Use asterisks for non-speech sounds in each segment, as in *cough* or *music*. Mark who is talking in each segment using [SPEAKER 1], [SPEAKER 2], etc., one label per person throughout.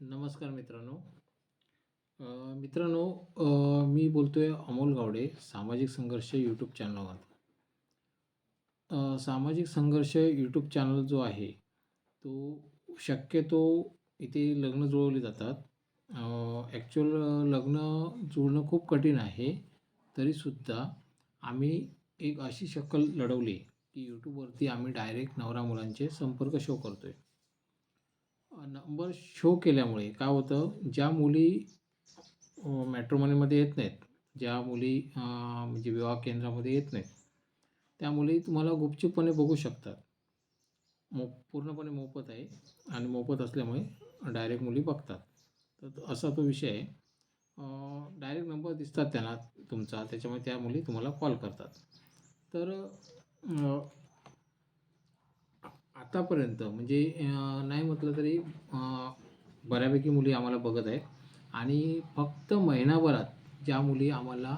[SPEAKER 1] नमस्कार मित्रांनो. मित्रांनो मी मी बोलतोय अमोल गावडे सामाजिक संघर्ष यूट्यूब चॅनलवर सामाजिक संघर्ष यूट्यूब चॅनल जो आहे तो शक्यतो इथे लग्न जुळवली जातात. ॲक्च्युअल लग्न जुळणं खूप कठीण आहे तरीसुद्धा आम्ही एक अशी शक्कल लढवली की यूट्यूबवरती आम्ही डायरेक्ट नवरा मुलांचे संपर्क शो करतो आहे नंबर शो केल्यामुळे काय होतं ज्या मुली मॅट्रोमनीमध्ये येत नाहीत ज्या मुली म्हणजे विवाह केंद्रामध्ये येत नाहीत त्या मुली तुम्हाला गुपचूपपणे बघू शकतात. मो पूर्णपणे मोफत आहे आणि मोफत असल्यामुळे डायरेक्ट मुली बघतात. तर असा तो विषय आहे. डायरेक्ट नंबर दिसतात त्यांना तुमचा त्याच्यामुळे त्या मुली तुम्हाला कॉल करतात. तर आत्तापर्यंत आतापर्यंत म्हणजे नाही म्हटलं तरी बऱ्यापैकी मुली आम्हाला बघत आहेत. आणि फक्त महिनाभरात ज्या मुली आम्हाला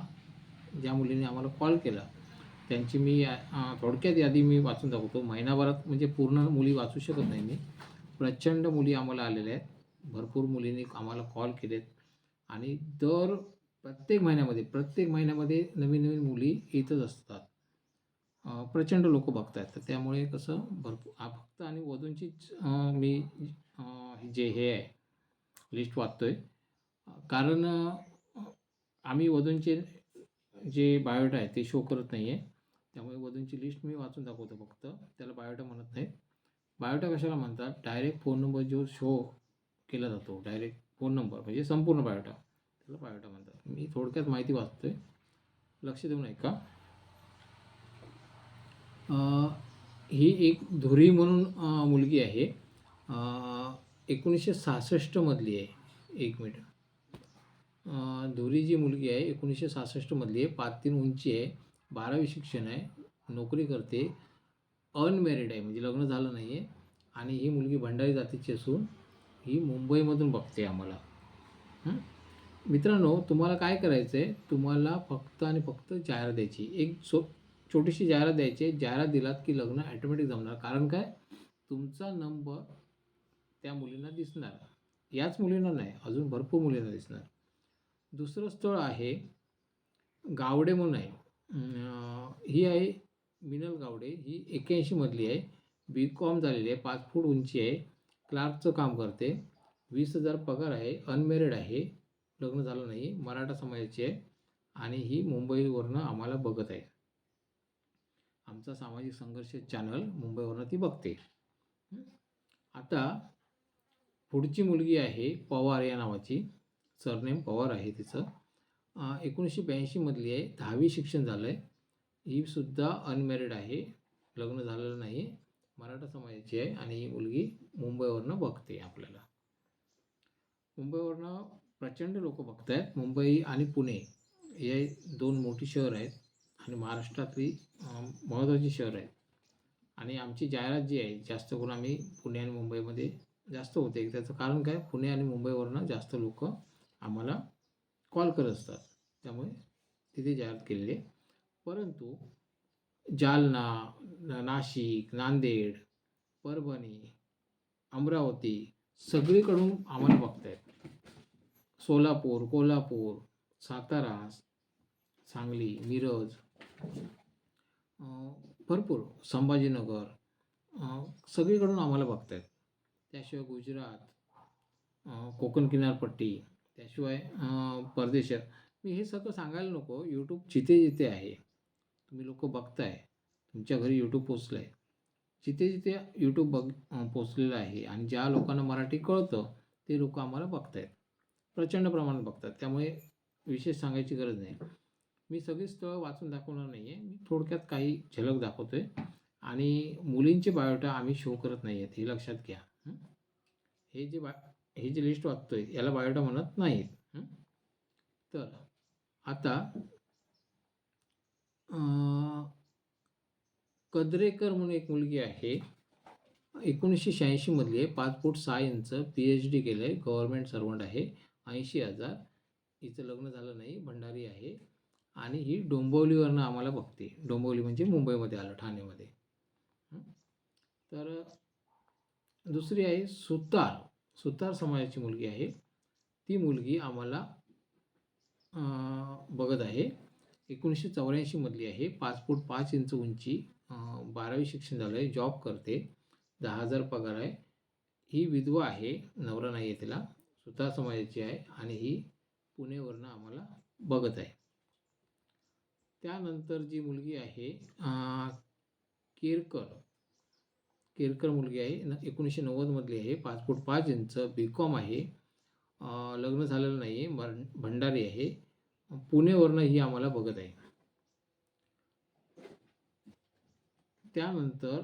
[SPEAKER 1] ज्या मुलीने आम्हाला कॉल केला त्यांची मी थोडक्यात यादी मी वाचून दाखवतो. महिनाभरात म्हणजे पूर्ण मुली वाचू शकत नाही मी. प्रचंड मुली आम्हाला आलेल्या आहेत. भरपूर मुलींनी आम्हाला कॉल केलेत. आणि दर प्रत्येक महिन्यामध्ये प्रत्येक महिन्यामध्ये नवीन नवीन मुली येतच असतात. प्रचंड लोक बघत तर त्यामुळे कसं भरपूर फक्त आणि वधूंचीच मी जे हे आहे लिस्ट वाचतोय. कारण आम्ही वधूंचे जे बायोडा आहे ते शो करत नाही आहे त्यामुळे वधूंची लिस्ट मी वाचून दाखवतो फक्त. त्याला बायोडा म्हणत नाही. बायोटा कशाला म्हणतात? डायरेक्ट फोन नंबर जो शो केला जातो डायरेक्ट फोन नंबर म्हणजे संपूर्ण बायोटा त्याला बायोटा म्हणतात. मी थोडक्यात माहिती वाचतोय. लक्ष देऊन ऐका. ही एक धुरी म्हणून मुलगी आहे. एकोणीसशे सहासष्टमधली आहे. एक मिनिट. धुरी जी मुलगी आहे एकोणीसशे सहासष्टमधली आहे. पाच तीन उंची आहे. बारावी शिक्षण आहे. नोकरी करते. अनमॅरिड आहे म्हणजे लग्न झालं नाही आहे आणि ही मुलगी भंडारी जातीची असून ही मुंबईमधून बघते आम्हाला. मित्रांनो तुम्हाला काय करायचं आहे तुम्हाला फक्त आणि फक्त जाहिरात द्यायची. एक सो छोटीशी जाहिरात द्यायची आहे. जाहिरात दिलात की लग्न ॲटोमॅटिक जमणार. कारण काय? तुमचा नंबर त्या मुलींना दिसणार. याच मुलींना नाही अजून भरपूर मुलींना दिसणार. दुसरं स्थळ आहे गावडे म्हणून आहे. ही आहे मिनल गावडे. ही एक्याऐंशीमधली आहे. बी कॉम झालेली आहे. पाच फूट उंची आहे. क्लार्कचं काम करते. वीस हजार पगार आहे. अनमॅरिड आहे. लग्न झालं नाही. मराठा समाजाची आहे. आणि ही मुंबईवरनं आम्हाला बघत आहे. आमचा सामाजिक संघर्ष चॅनल मुंबईवरनं ती बघते. आता पुढची मुलगी आहे पवार या नावाची. सरनेम पवार आहे तिचं. एकोणीसशे ब्याऐंशीमधली आहे. दहावी शिक्षण झालं आहे ही सुद्धा अनमॅरिड आहे. लग्न झालेलं नाही मराठा समाजाची आहे आणि ही मुलगी मुंबईवरनं बघते आपल्याला. मुंबईवरनं प्रचंड लोक बघत आहेत मुंबई आणि पुणे हे दोन मोठी शहर आहेत. आणि महाराष्ट्रातली महत्त्वाची शहर आहेत आणि आमची जाहिरात जी आहे जास्त करून आम्ही पुणे आणि मुंबईमध्ये जास्त होते. त्याचं कारण काय? पुणे आणि मुंबईवरनं जास्त लोक आम्हाला कॉल करत असतात. त्यामुळे तिथे जाहिरात केलेली आहे. परंतु जालना नाशिक नांदेड परभणी अमरावती सगळीकडून आम्हाला बघतायत. सोलापूर कोल्हापूर सातारा सांगली मिरज भरपूर. संभाजीनगर सगळीकडून आम्हाला बघतायत. त्याशिवाय गुजरात कोकण किनारपट्टी त्याशिवाय परदेशात. मी हे सगळं सांगायला नको. यूट्यूब जिथे जिथे आहे तुम्ही लोक बघताय तुमच्या घरी यूट्यूब पोचलं आहे जिथे जिथे यूट्यूब बघ पोचलेलं आहे आणि ज्या लोकांना मराठी कळतं ते लोक आम्हाला बघतायत. प्रचंड प्रमाणात बघतात. त्यामुळे विशेष सांगायची गरज नाही. मी सगळी स्थळं वाचून दाखवणार नाही आहे मी थोडक्यात काही झलक दाखवतो आहे आणि मुलींचे बायोटा आम्ही शो करत नाही आहेत हे लक्षात घ्या. हे? जे बा हे जे लिस्ट वाचतोय याला बायोटा म्हणत नाहीत. तर आता कद्रेकर म्हणून एक मुलगी आहे. एकोणीसशे शहाऐंशीमधली आहे. पाच फूट सहा इंच पी एच डी केलं आहे गव्हर्मेंट सर्वंट आहे. ऐंशी हजार. हिचं लग्न झालं नाही. भंडारी आहे. आणि ही डोंबिवलीवरनं आम्हाला बघते डोंबिवली म्हणजे मुंबईमध्ये आलं ठाणेमध्ये. तर दुसरी आहे सुतार. सुतार समाजाची मुलगी आहे. ती मुलगी आम्हाला बघत आहे. एकोणीसशे चौऱ्याऐंशीमधली आहे. पाच फूट पाच इंच उंची बारावी शिक्षण झालं आहे जॉब करते. दहा हजार पगार आहे. ही विधवा आहे नवरा नाही आहे तिला. सुतार समाजाची आहे आणि ही पुणेवरनं आम्हाला बघत आहे. त्यानंतर जी मुलगी आहे केरकर. केरकर मुलगी आहे न एकोणीसशे नव्वदमधली आहे पाच फूट पाच इंच बी कॉम आहे. लग्न झालेलं नाही आहे मर भंडारी आहे. पुणेवरनं ही आम्हाला बघत आहे. त्यानंतर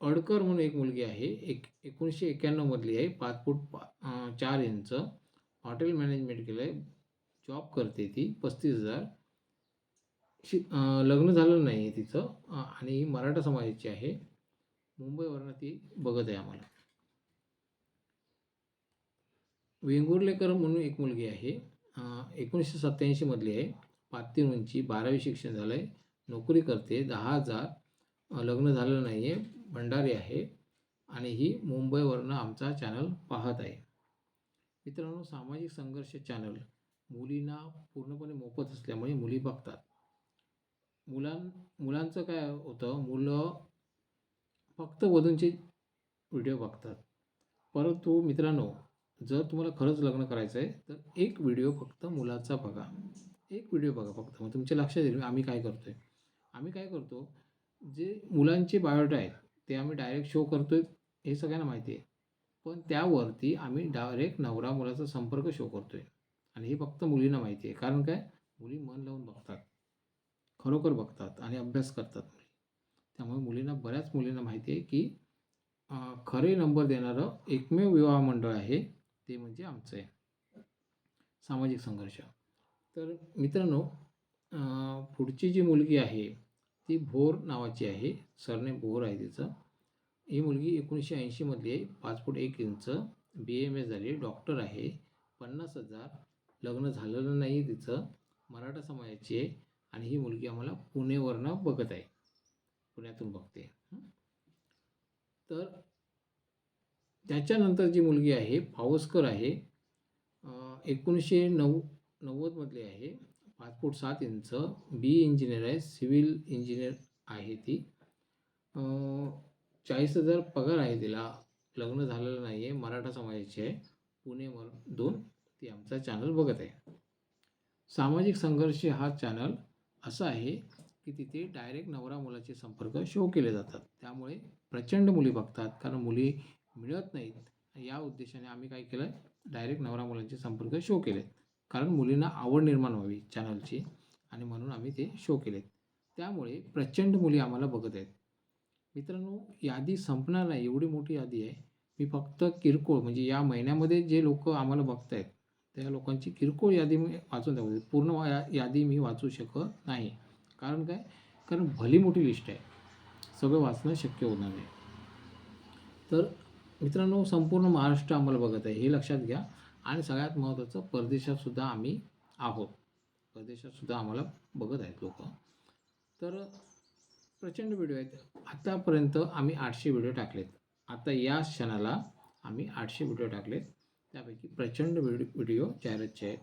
[SPEAKER 1] अडकर म्हणून एक मुलगी आहे एक एकोणीसशे एक्क्याण्णवमधली आहे पाच फूट पा चार इंच. हॉटेल मॅनेजमेंट केलं आहे जॉब करते ती पस्तीस हजार. शि लग्न झालेलं नाही आहे तिचं आणि मराठा समाजाची आहे. मुंबईवरनं ती बघत आहे आम्हाला. वेंगुर्लेकर म्हणून एक मुलगी आहे. एकोणीसशे सत्त्याऐंशीमधली आहे. पाच उंची बारावी शिक्षण झालं आहे नोकरी करते. दहा हजार लग्न झालेलं नाही आहे भंडारी आहे. आणि ही मुंबईवरनं आमचा चॅनल पाहत आहे. मित्रांनो सामाजिक संघर्ष चॅनल. मुलींना पूर्णपणे मोफत असल्यामुळे मुली बघतात. मुलां मुलांचं काय होतं मुलं फक्त वधूंचे व्हिडिओ बघतात. परंतु मित्रांनो जर तुम्हाला खरंच लग्न करायचं आहे तर एक व्हिडिओ फक्त मुलाचा बघा. एक व्हिडिओ बघा फक्त. मग तुमच्या लक्षात येईल आम्ही काय करतो आहे आम्ही काय करतो जे मुलांचे बायोडा आहेत ते आम्ही डायरेक्ट शो करतो आहे हे सगळ्यांना माहिती आहे. पण त्यावरती आम्ही डायरेक्ट नवरा मुलाचा संपर्क शो करतो आहे आणि हे फक्त मुलींना माहिती आहे. कारण काय? मुली मन लावून बघतात. खरोखर बघतात आणि अभ्यास करतात मुली. त्यामुळे मुलींना बऱ्याच मुलींना माहिती आहे की खरे नंबर देणारं एकमेव विवाह मंडळ आहे ते म्हणजे आमचं आहे. सामाजिक संघर्ष. तर मित्रांनो पुढची जी मुलगी आहे ती भोर नावाची आहे सरने भोर आहे तिचं. ही मुलगी एकोणीसशे ऐंशीमधली आहे पाच फूट एक इंच बी एम एस झाली डॉक्टर आहे पन्नास हजार लग्न झालेलं नाही तिचं मराठा समाजाची आहे. आणि ही मुलगी आम्हाला पुणेवरनं बघत आहे. पुण्यातून बघते. तर त्याच्यानंतर जी मुलगी आहे पावसकर आहे एकोणीसशे नऊ नव्वदमधली आहे. पाच फूट सात इंच बी इंजिनियर आहे सिव्हिल इंजिनियर आहे ती. चाळीस हजार पगार आहे तिला. लग्न झालेलं नाही आहे मराठा समाजाची आहे. पुणेवर दोन ती आमचा चॅनल बघत आहे. सामाजिक संघर्ष हा चॅनल असं आहे की तिथे डायरेक्ट नवरा मुलाचे संपर्क शो केले जातात. त्यामुळे प्रचंड मुली बघतात कारण मुली मिळत नाहीत. या उद्देशाने आम्ही काय केलं? आहे डायरेक्ट नवरा मुलांचे संपर्क शो केलेत. कारण मुलींना आवड निर्माण व्हावी चॅनलची आणि म्हणून आम्ही ते शो केलेत. त्यामुळे प्रचंड मुली आम्हाला बघत आहेत. मित्रांनो यादी संपणार नाही. एवढी मोठी यादी आहे. मी फक्त किरकोळ म्हणजे या महिन्यामध्ये जे लोक आम्हाला बघत आहेत त्या लोकांची किरकोळ यादी मी वाचून दाखवते. पूर्ण या- यादी मी वाचू शकत नाही. कारण काय? कारण भली मोठी लिस्ट आहे. सगळं वाचणं शक्य होणार नाही. तर मित्रांनो संपूर्ण महाराष्ट्र आम्हाला बघत आहे. हे लक्षात घ्या. आणि सगळ्यात महत्त्वाचं परदेशातसुद्धा आम्ही आहोत. परदेशातसुद्धा आम्हाला बघत आहेत लोक. तर प्रचंड व्हिडिओ आहेत. आत्तापर्यंत आम्ही आठशे व्हिडिओ टाकलेत. आता या क्षणाला आम्ही आठशे व्हिडिओ टाकलेत. त्यापैकी प्रचंड व्हिडिओ व्हिडिओ जाहिरातचे आहेत.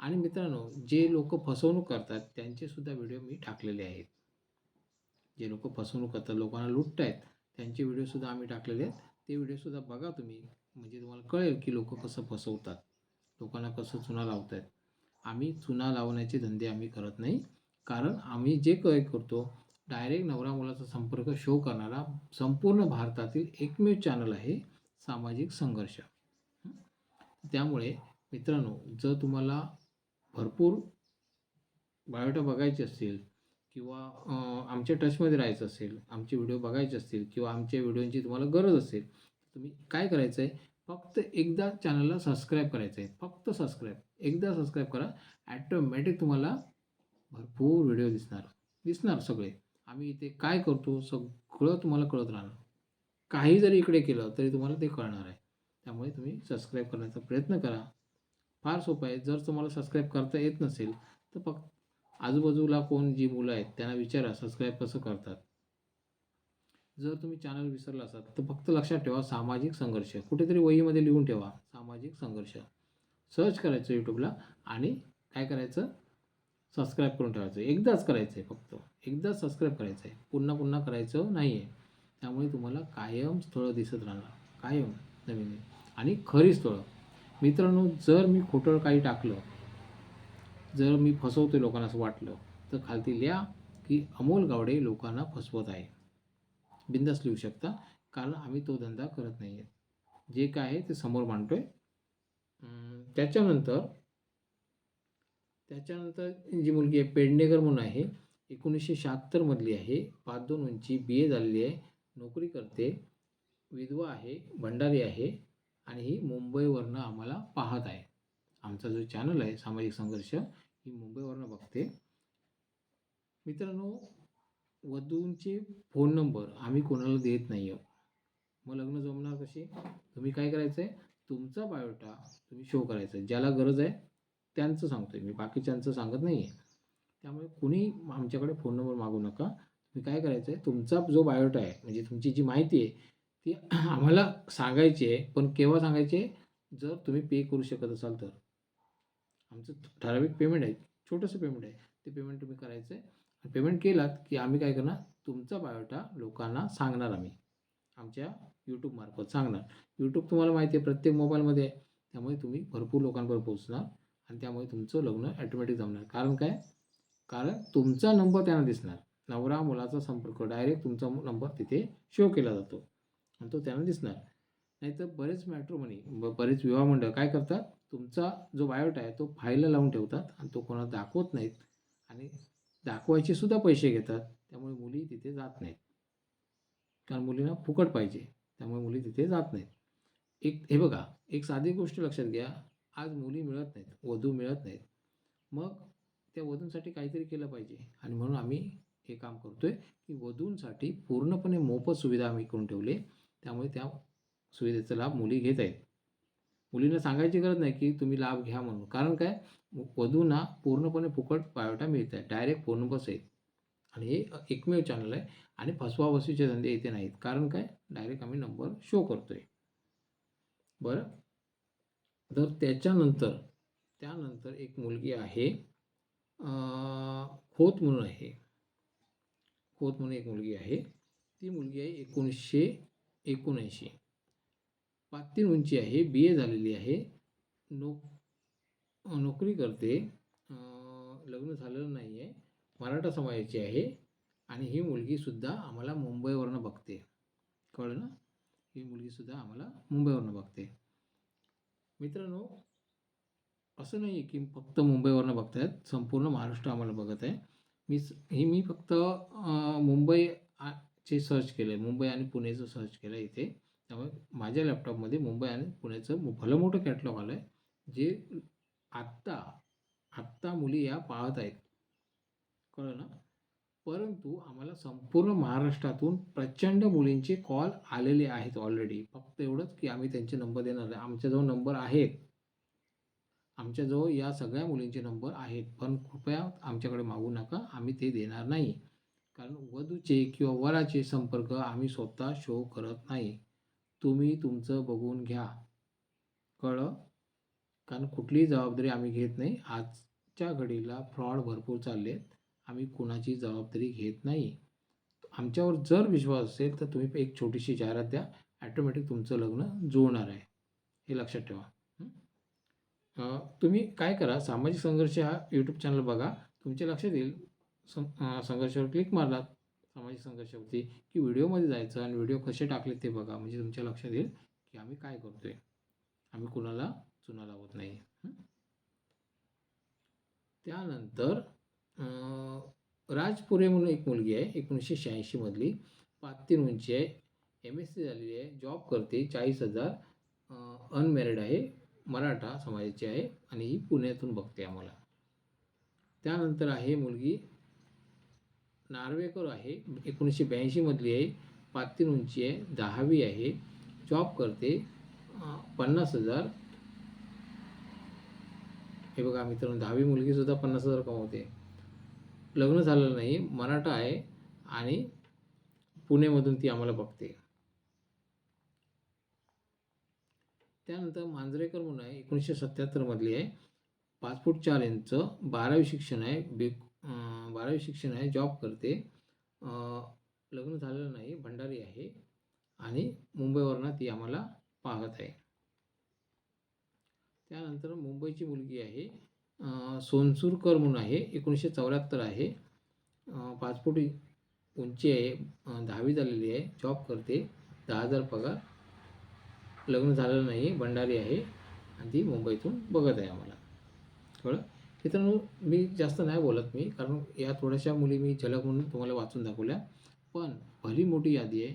[SPEAKER 1] आणि मित्रांनो जे लोक फसवणूक करतात त्यांचेसुद्धा व्हिडिओ मी टाकलेले आहेत. जे लोक फसवणूक करतात लोकांना लुटत आहेत त्यांचे व्हिडिओसुद्धा आम्ही टाकलेले आहेत. ते व्हिडिओसुद्धा बघा तुम्ही. म्हणजे तुम्हाला कळेल की लोक कसं फसवतात. लोकांना कसं चुना लावत आहेत. आम्ही चुना लावण्याचे धंदे आम्ही करत नाही. कारण आम्ही जे काय करतो डायरेक्ट नवरा मुलाचा संपर्क शो करणारा संपूर्ण भारतातील एकमेव चॅनल आहे सामाजिक संघर्ष. त्यामुळे मित्रांनो जर तुम्हाला भरपूर बायोटा बघायचे असतील किंवा आमच्या टचमध्ये राहायचं असेल आमचे व्हिडिओ बघायचे असतील किंवा आमच्या व्हिडिओची तुम्हाला गरज असेल तुम्ही काय करायचं आहे फक्त एकदा चॅनलला सबस्क्राईब करायचं आहे फक्त सबस्क्राईब एकदा सबस्क्राईब करा ॲटोमॅटिक तुम्हाला भरपूर व्हिडिओ दिसणार. दिसणार सगळे. आम्ही इथे काय करतो सगळं तुम्हाला कळत राहणार. काही जरी इकडे केलं तरी तुम्हाला ते कळणार आहे. त्यामुळे तुम्ही सबस्क्राईब करण्याचा प्रयत्न करा. फार सोपं आहे. जर तुम्हाला सबस्क्राईब करता येत नसेल तर फक्त आजूबाजूला कोण जी मुलं आहेत त्यांना विचारा सबस्क्राईब कसं करतात. जर तुम्ही चॅनल विसरला असाल तर फक्त लक्षात ठेवा सामाजिक संघर्ष. कुठेतरी वहीमध्ये लिहून ठेवा सामाजिक संघर्ष. सर्च करायचं यूट्यूबला आणि काय करायचं? सबस्क्राईब करून ठेवायचं. एकदाच करायचं आहे फक्त. एकदाच सबस्क्राईब करायचं आहे पुन्हा पुन्हा करायचं नाही आहे त्यामुळे तुम्हाला कायम स्थळं दिसत राहणार. कायम नवीन नवीन. आणि खरी स्थळं. मित्रांनो जर मी खोटं काही टाकलं जर मी फसवतो लोकांना असं वाटलं तर खालती लिहा की अमोल गावडे लोकांना फसवत आहे. बिंदास लिहू शकता. कारण आम्ही तो धंदा करत नाही आहे जे काय आहे ते समोर मांडतो आहे त्याच्यानंतर त्याच्यानंतर जी मुलगी आहे पेडणेकर म्हणून आहे एकोणीसशे शहात्तरमधली आहे पाच दोन उंची बी ए झालेली आहे नोकरी करते विधवा आहे भंडारी आहे आणि ही मुंबईवरनं आम्हाला पाहत आहे. आमचा जो चॅनल आहे सामाजिक संघर्ष ही मुंबईवरनं बघते. मित्रांनो वधूंचे फोन नंबर आम्ही कोणाला देत नाही आहोत मग लग्न जमणार कशी तुम्ही काय करायचं आहे तुमचा बायोटा तुम्ही शो करायचा आहे ज्याला गरज आहे त्यांचं सांगतो आहे मी बाकीच्यांचं सांगत नाही आहे त्यामुळे कुणी आमच्याकडे फोन नंबर मागू नका. तुम्ही काय करायचं आहे तुमचा जो बायोटा आहे म्हणजे तुमची जी माहिती आहे ती *clears throat* आम्हाला सांगायची आहे पण केव्हा सांगायची आहे? जर तुम्ही पे करू शकत असाल तर. आमचं ठराविक पेमेंट आहे छोटंसं पेमेंट आहे. ते पेमेंट तुम्ही करायचं आहे पेमेंट केलात की आम्ही काय करणार? तुमचा बायोटा लोकांना सांगणार आम्ही. आमच्या यूट्यूबमार्फत सांगणार. यूट्यूब तुम्हाला माहिती आहे प्रत्येक मोबाईलमध्ये आहे. त्यामुळे तुम्ही भरपूर लोकांपर्यंत पोहोचणार आणि त्यामुळे तुमचं लग्न ॲटोमॅटिक जमणार. कारण काय? कारण तुमचा नंबर त्यांना दिसणार. नवरा मुलाचा संपर्क डायरेक्ट तुमचा नंबर तिथे शो केला जातो. आणि तो त्यांना दिसणार. नाहीतर बरेच मॅट्रोमनी ब बरेच विवाह मंडळ काय करतात? तुमचा जो बायोटा आहे तो फाईलला लावून ठेवतात आणि तो कोणाला दाखवत नाहीत. आणि दाखवायचे सुद्धा पैसे घेतात. त्यामुळे मुली तिथे जात नाहीत. कारण मुलींना फुकट पाहिजे. त्यामुळे मुली तिथे जात नाहीत. एक हे बघा एक साधी गोष्ट लक्षात घ्या. आज मुली मिळत नाहीत वधू मिळत नाहीत. मग त्या वधूंसाठी काहीतरी केलं पाहिजे. आणि म्हणून आम्ही हे काम करतो आहे की वधूंसाठी पूर्णपणे मोफत सुविधा आम्ही करून ठेवली. त्यामुळे त्या सुविधेचा लाभ मुली घेत आहेत. मुलींना सांगायची गरज नाही की तुम्ही लाभ घ्या म्हणून. कारण काय? वधूंना पूर्णपणे फुकट बायोटा मिळत आहे डायरेक्ट फोन नंबर्स आहेत. आणि हे एकमेव चॅनल आहे आणि फसवाफसवीचे धंदे इथे नाहीत. कारण काय? डायरेक्ट आम्ही नंबर शो करतो आहे बरं? तर त्याच्यानंतर त्यानंतर एक मुलगी आहे. खोत म्हणून आहे. खोत म्हणून एक मुलगी आहे. ती मुलगी आहे एकोणीसशे एकोणऐंशी. पाच तीन उंची आहे बी ए झालेली आहे. नोक नोकरी करते. लग्न झालेलं नाही आहे मराठा समाजाची आहे आणि ही मुलगीसुद्धा आम्हाला मुंबईवरनं बघते. कळलं ना? ही मुलगीसुद्धा आम्हाला मुंबईवरनं बघते. मित्रांनो असं नाही आहे की फक्त मुंबईवरनं बघतायत. संपूर्ण महाराष्ट्र आम्हाला बघत आहे. मी ही मी फक्त मुंबई चे सर्च केलं आहे मुंबई आणि पुणेचं सर्च केलं आहे इथे. त्यामुळे माझ्या लॅपटॉपमध्ये मुंबई आणि पुण्याचं भलं मोठं कॅटलॉग आलं आहे जे आत्ता आत्ता मुली या पाहत आहेत कळलं ना? परंतु आम्हाला संपूर्ण महाराष्ट्रातून प्रचंड मुलींचे कॉल आलेले आहेत ऑलरेडी फक्त एवढंच की आम्ही त्यांचे नंबर देणार आहे आमच्याजवळ नंबर आहेत. आमच्याजवळ या सगळ्या मुलींचे नंबर आहेत. पण कृपया आमच्याकडे मागू नका. आम्ही ते देणार नाही. कारण वधूचे किंवा वराचे संपर्क आम्ही स्वतः शो करत नाही. तुम्ही तुमचं बघून घ्या. कळलं? कारण कुठलीही जबाबदारी आम्ही घेत नाही. आजच्या घडीला फ्रॉड भरपूर चालले आहेत आम्ही कुणाची जबाबदारी घेत नाही. आमच्यावर जर विश्वास असेल तर तुम्ही एक छोटीशी जाहिरात द्या. ॲटोमॅटिक तुमचं लग्न जुळणार आहे. हे लक्षात ठेवा. तुम्ही काय करा? सामाजिक संघर्ष हा यूट्यूब चॅनल बघा. तुमच्या लक्षात येईल. सं संघर्षावर क्लिक मारलात सामाजिक संघर्षावरती की व्हिडिओमध्ये जायचं आणि व्हिडिओ कसे टाकले ते बघा म्हणजे तुमच्या लक्षात येईल की आम्ही काय करतो आहे आम्ही कुणाला चुना लावत नाही. त्यानंतर राजपुरे म्हणून एक मुलगी आहे एकोणीसशे शहाऐंशीमधली पाच तीन उंची आहे. एम एस सी झालेली आहे. जॉब करते. चाळीस हजार अनमॅरिड आहे. मराठा समाजाची आहे आणि ही पुण्यातून बघते आम्हाला. त्यानंतर आहे मुलगी नार्वेकर आहे एकोणीसशे ब्याऐंशीमधली आहे पाच तीन उंची आहे दहावी आहे जॉब करते पन्नास हजार. हे बघा मित्रांनो दहावी मुलगीसुद्धा पन्नास हजार कमवते. लग्न झालेलं नाही मराठा आहे आणि पुणेमधून ती आम्हाला बघते. त्यानंतर मांजरेकर म्हणून आहे एकोणीसशे सत्त्याहत्तरमधली आहे. पाच फूट चार इंच बारावी शिक्षण आहे बी बारावी शिक्षण आहे जॉब करते. लग्न झालेलं नाही भंडारी आहे. आणि मुंबईवरनं ती आम्हाला पाहत आहे. त्यानंतर मुंबईची मुलगी आहे सोनसूरकर म्हणून आहे एकोणीसशे चौऱ्याहत्तर आहे. पाच फूट उंची आहे दहावी झालेली आहे जॉब करते. दहा हजार पगार. लग्न झालेलं नाही भंडारी आहे. आणि ती मुंबईतून बघत आहे आम्हाला. कळलं? मित्रांनो मी जास्त नाही बोलत मी कारण या थोड्याशा मुली मी झलक म्हणून तुम्हाला वाचून दाखवल्या. पण भली मोठी यादी आहे.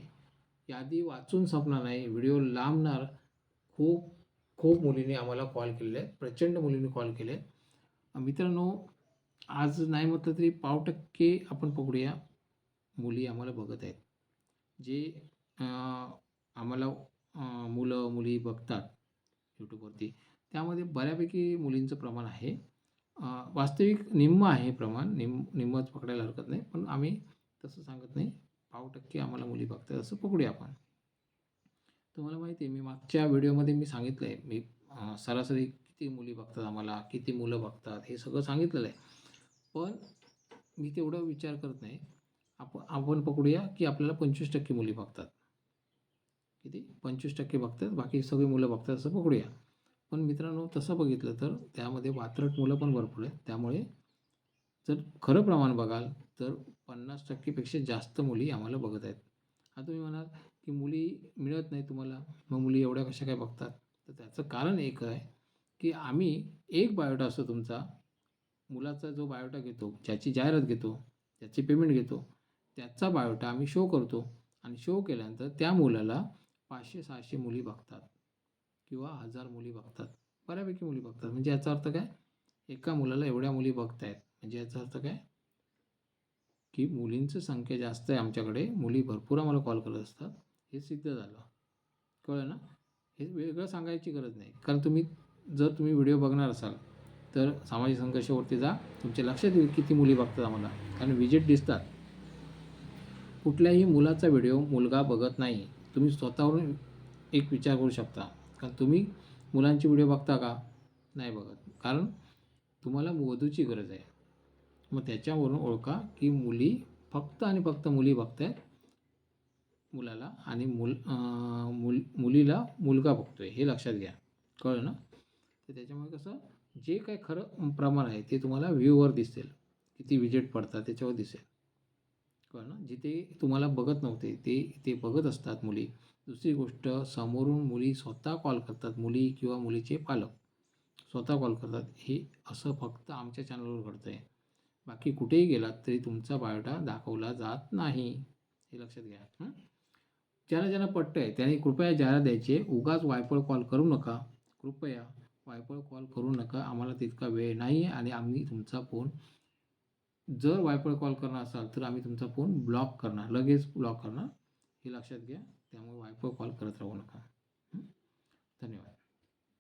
[SPEAKER 1] यादी वाचून संपणार नाही. व्हिडिओ लांबणार. खूप खूप मुलींनी आम्हाला कॉल केलेले आहेत. प्रचंड मुलींनी कॉल केले आहेत. मित्रांनो आज नाही म्हटलं तरी पाव टक्के आपण पकडूया. मुली आम्हाला बघत आहेत. जे आम्हाला मुलं मुली बघतात यूट्यूबवरती त्यामध्ये बऱ्यापैकी मुलींचं प्रमाण आहे. वास्तविक निम्म आहे प्रमाण. निम निम्मच पकडायला हरकत नाही. पण आम्ही तसं सांगत नाही. पाव टक्के आम्हाला मुली बघतात असं पकडूया आपण. तुम्हाला माहिती आहे मी मागच्या व्हिडिओमध्ये मी सांगितलं आहे मी सरासरी किती मुली बघतात आम्हाला किती मुलं बघतात हे सगळं सांगितलेलं आहे. पण मी तेवढं विचार करत नाही. आपण आपण पकडूया की आपल्याला पंचवीस टक्के मुली बघतात. किती? पंचवीस टक्के बघतात बाकी सगळी मुलं बघतात असं पकडूया. पण मित्रांनो तसं बघितलं तर त्यामध्ये वात्रट मुलं पण भरपूर आहेत. त्यामुळे जर खरं प्रमाण बघाल तर पन्नास टक्केपेक्षा जास्त मुली आम्हाला बघत आहेत. हा तुम्ही म्हणाल की मुली मिळत नाही तुम्हाला. मग मुली एवढ्या कशा काय बघतात? तर त्याचं कारण एक आहे की आम्ही एक बायोटा असतो तुमचा. मुलाचा जो बायोटा घेतो ज्याची जाहिरात घेतो ज्याची पेमेंट घेतो त्याचा बायोटा आम्ही शो करतो. आणि शो केल्यानंतर त्या मुलाला पाचशे सहाशे मुली बघतात. किंवा हजार मुली बघतात. बऱ्यापैकी मुली बघतात. म्हणजे याचा अर्थ काय? एका मुलाला एवढ्या मुली बघतायत. म्हणजे याचा अर्थ काय? की मुलींचं संख्या जास्त आहे आमच्याकडे. मुली भरपूर आम्हाला कॉल करत असतात. हे सिद्ध झालं. कळलं ना? हे वेगळं सांगायची गरज नाही. कारण तुम्ही जर तुम्ही व्हिडिओ बघणार असाल तर सामाजिक संघर्षावरती जा. तुमच्या लक्षात येईल किती मुली बघतात आम्हाला. कारण विजिट दिसतात. कुठल्याही मुलाचा व्हिडिओ मुलगा बघत नाही. तुम्ही स्वतःवरून एक विचार करू शकता. कारण तुम्ही मुलांची व्हिडिओ बघता का? नाही बघत. कारण तुम्हाला वधूची गरज आहे. मग त्याच्यावरून ओळखा की मुली फक्त आणि फक्त मुली बघतायत मुलाला आणि मुल मुल मुलीला मुलगा बघतो आहे हे लक्षात घ्या. कळलं ना? तर त्याच्यामुळे कसं जे काही खरं प्रमाण आहे ते तुम्हाला व्ह्यूवर दिसेल. किती विजिट पडतात त्याच्यावर दिसेल. कळलं जिथे तुम्हाला बघत नव्हते ते ते बघत असतात मुली. दुसरी गोष्ट समोरून मुली स्वतः कॉल करतात मुली किंवा मुलीचे पालक. स्वतः कॉल करतात. हे असं फक्त आमच्या चॅनलवर घडतं आहे बाकी कुठेही गेलात तरी तुमचा बायोटा दाखवला जात नाही. हे लक्षात घ्या. ज्यांना ज्यांना पट्ट आहे त्यांनी कृपया जाहिरात द्यायची उगाच वायपळ कॉल करू नका. कृपया वायपळ कॉल करू नका. आम्हाला तितका वेळ नाही आहे आणि आम्ही तुमचा फोन जर वायफळ कॉल करणार असाल तर आम्ही तुमचा फोन ब्लॉक करणार लगेच ब्लॉक करणार. हे लक्षात घ्या त्यामुळे वायफळ कॉल करत राहू नका. धन्यवाद.